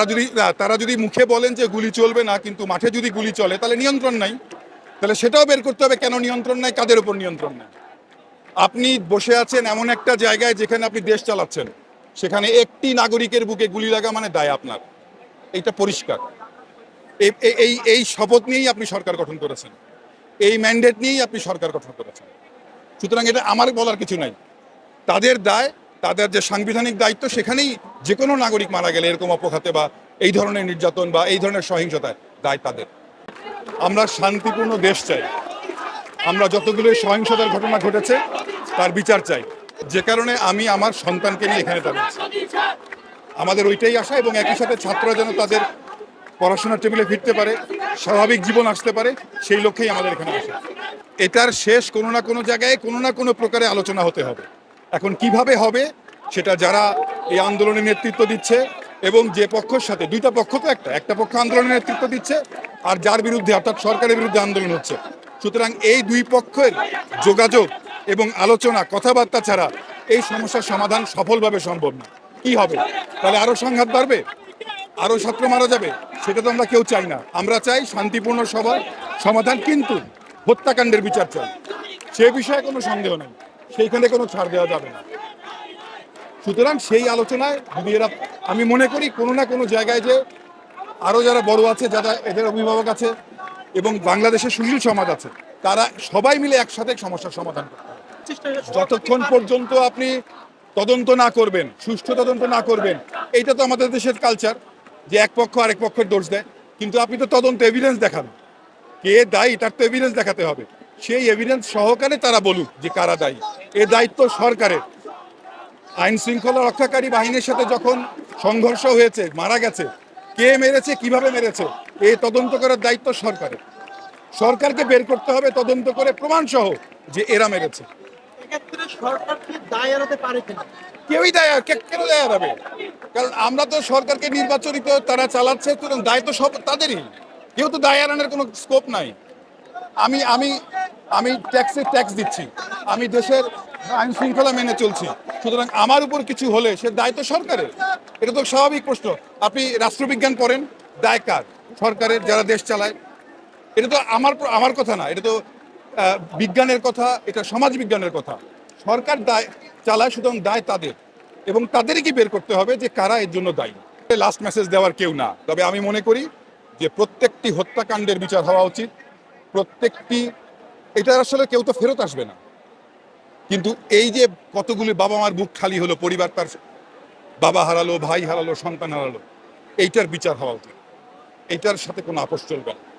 তারা যদি তারা যদি মুখে বলেন যে গুলি চলবে না, কিন্তু মাঠে যদি গুলি চলে, তাহলে নিয়ন্ত্রণ নাই। তাহলে সেটাও বের করতে হবে, কেন নিয়ন্ত্রণ নাই, কাদের উপর নিয়ন্ত্রণ নাই? আপনি বসে আছেন এমন একটা জায়গায় যেখানে আপনি দেশ চালাচ্ছেন। সেখানে একটি নাগরিকের বুকে গুলি লাগা মানে দায় আপনার। এইটা পরিষ্কার। এই এই- শপথ নিয়েই আপনি সরকার গঠন করেছেন। এই ম্যান্ডেট নিয়েই আপনি সরকার গঠন করেছেন। সুতরাং এটা আমার বলার কিছু নাই। তাদের দায়, তাদের যে সাংবিধানিক দায়িত্ব, সেখানেই যে কোনো নাগরিক মারা গেলে এরকম অপঘাতে বা এই ধরনের নির্যাতন বা এই ধরনের সহিংসতায় দায় তাদের। আমরা শান্তিপূর্ণ দেশ চাই। আমরা যতগুলো সহিংসতার ঘটনা ঘটেছে, তার বিচার চাই। যে কারণে আমি আমার সন্তানকে নিয়ে এখানে দাঁড়িয়েছি আমাদের ওইটাই আশা এবং একই সাথে ছাত্ররা যেন তাদের পড়াশোনার টেবিলে ফিরতে পারে, স্বাভাবিক জীবন আসতে পারে, সেই লক্ষ্যেই আমাদের এখানে আসা। এটার শেষ কোনো না কোনো জায়গায় কোনো না কোনো প্রকারে আলোচনা হতে হবে। এখন কীভাবে হবে সেটা যারা এই আন্দোলনের নেতৃত্ব দিচ্ছে এবং যে পক্ষের সাথে, দুইটা পক্ষ তো একটা একটা পক্ষ আন্দোলনের নেতৃত্ব দিচ্ছে আর যার বিরুদ্ধে অর্থাৎ সরকারের বিরুদ্ধে আন্দোলন হচ্ছে। সুতরাং এই দুই পক্ষের যোগাযোগ এবং আলোচনা, কথাবার্তা ছাড়া এই সমস্যার সমাধান সফলভাবে সম্ভব না। কি হবে? তাহলে আরও সংঘাত বাড়বে? আরও ছাত্র মারা যাবে? সেটা তো আমরা কেউ চাই না। আমরা চাই শান্তিপূর্ণ সভা, সমাধান, কিন্তু হত্যাকাণ্ডের বিচার চাই। সে বিষয়ে কোনো সন্দেহ নেই। সেইখানে কোনো ছাড় দেওয়া যাবে না। সুতরাং সেই আলোচনায় যদি এরা আমি মনে করি কোনো না কোনো জায়গায় যে আরও যারা বড় আছে, যারা এদের অভিভাবক আছে এবং বাংলাদেশের সুশীল সমাজ আছে, তারা সবাই মিলে একসাথে সমস্যার সমাধান করতে যতক্ষণ পর্যন্ত আপনি তদন্ত না করবেন, সুষ্ঠু তদন্ত না করবেন, এইটা তো আমাদের দেশের কালচার যে এক পক্ষ আরেক পক্ষের দোষ দেয়। কিন্তু আপনি তো তদন্ত এভিডেন্স দেখান। কে দায়ী, তার তো এভিডেন্স দেখাতে হবে। সেই এভিডেন্স সহকারে তারা বলুক যে কারা দায়ী। এ দায়িত্ব সরকারের। আইন শৃঙ্খলা রক্ষাকারী বাহিনীর সাথে যখন সংঘর্ষ হয়েছে মারা গেছে কে মেরেছে কীভাবে মেরেছে এই তদন্ত করার দায়িত্ব সরকারের। সরকারকে বের করতে হবে তদন্ত করে প্রমাণ সহ যে এরা মেরেছে। কেউই দায় কেন দায় হবে কারণ আমরা তো সরকারকে নির্বাচনিত তারা চালাচ্ছে তো দায় তো সব তাদেরই। কেউ তো দায় এড়ানোর কোনো স্কোপ নাই। আমি আমি আমি ট্যাক্সে ট্যাক্স দিচ্ছি। আমি দেশের আইন শৃঙ্খলা মেনে চলছি। সুতরাং আমার উপর কিছু হলে সে দায় তো সরকারের। এটা তো স্বাভাবিক প্রশ্ন। আপনি রাষ্ট্রবিজ্ঞান পড়েন, দায় কার? সরকারের যারা দেশ চালায়। এটা তো আমার আমার কথা না, এটা তো বিজ্ঞানের কথা, এটা সমাজ বিজ্ঞানের কথা। সরকার দায় চালায়, সুতরাং দায় তাদের। এবং তাদেরই কি বের করতে হবে যে কারা এর জন্য দায়ী? লাস্ট মেসেজ দেওয়ার কেউ না। তবে আমি মনে করি যে প্রত্যেকটি হত্যাকাণ্ডের বিচার হওয়া উচিত। প্রত্যেকটি, এটা আসলে কেউ তো ফেরত আসবে না। কিন্তু এই যে কতগুলি বাবা মার বুক খালি হলো, পরিবার তার বাবা হারালো, ভাই হারালো, সন্তান হারালো, এইটার বিচার হওয়া উচিত। এইটার সাথে কোনো আপোষ চলবে না।